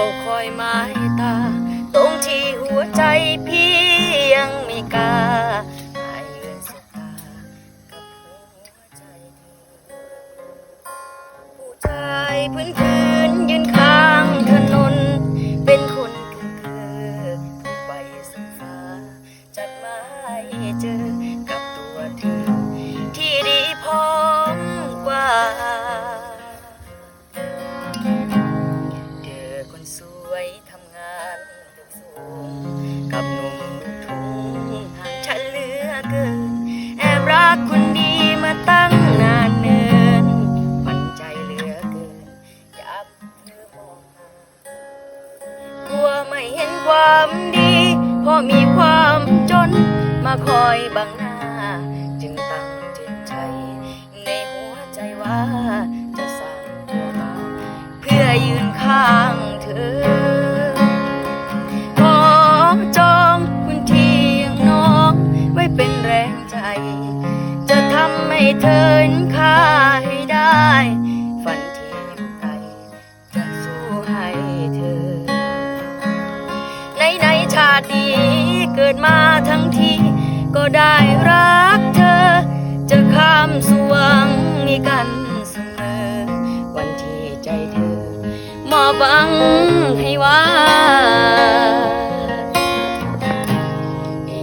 เขาคอยไม้ตา ตรงที่หัวใจพี่ยังไม่กล้าให้เงินสตากับหัวใจผู้ชายพื้นพืนยืนข้างถนน รักคนดีมาตั้งนานเนิน มันใจเหลือเกินอยากเธอมองหากลัวไม่เห็นความดีเพราะมีความจนมาคอยบังหน้า จึงตั้งจิตใจในหัวใจว่า ได้รักเธอ จะข้ามสวงนี้กันเสมอ วันที่ใจเธอมอบหวังให้ว่า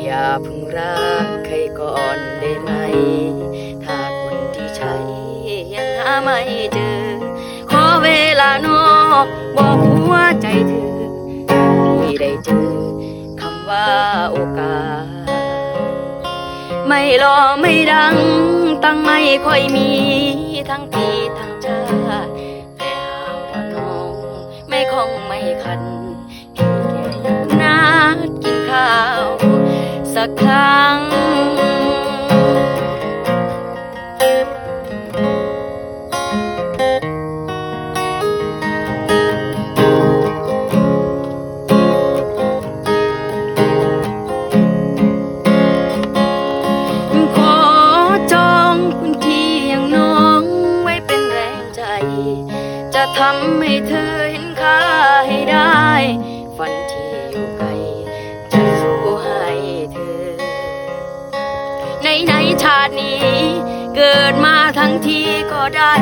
อย่าพิ่งรักใครก่อนได้ไหม ถ้าคนที่ใช่ยังหาไม่เจอ ขอเวลานอกบอกหัวใจเธอที่ได้เจอคำว่าโอกาส ไม่รอไม่ดัง ตั้งไม่ค่อยมีทั้งปีทั้งชาติแต่หากว่าน้องไม่คงไม่คันพี่แค่ยักนัดกินข้าว สักครั้ง ทำให้เธอเห็นค่าให้ได้ ฝันที่อยู่ไกลจะสู้ให้เธอ ในในชาตินี้ เกิดมาทั้งทีก็ได้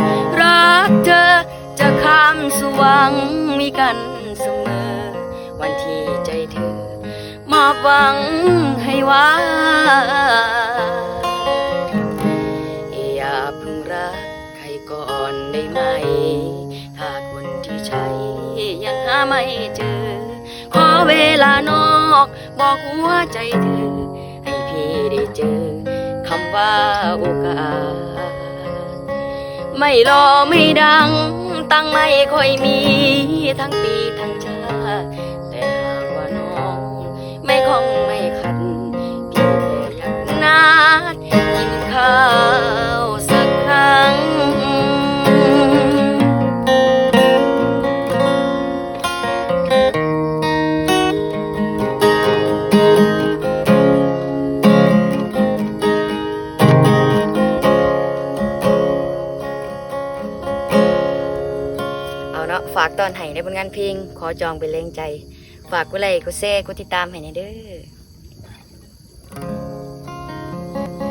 รักเธอจะข้ามสวงมีกันเสมอ วันที่ใจเธอมอบหวังให้ว่าอย่าเพิ่งรักใครก่อนได้ไหม ถ้าคนที่ใช่ยังหาไม่เจอ ขอเวลานอก บอกหัวใจเธอ ให้พี่ได้เจอคำว่าโอกาส ไม่รอไม่ดัง ตั้งไม่ค่อยมี ทั้งปีทั้งชาแต่หากว่าน้อง ไม่คงไม่ ฝากตอนไห้ในผลงานเพลงขอจองเป็นแรงใจ ฝากกดไลค์กดแชร์กดติดตามให้ในเด้อ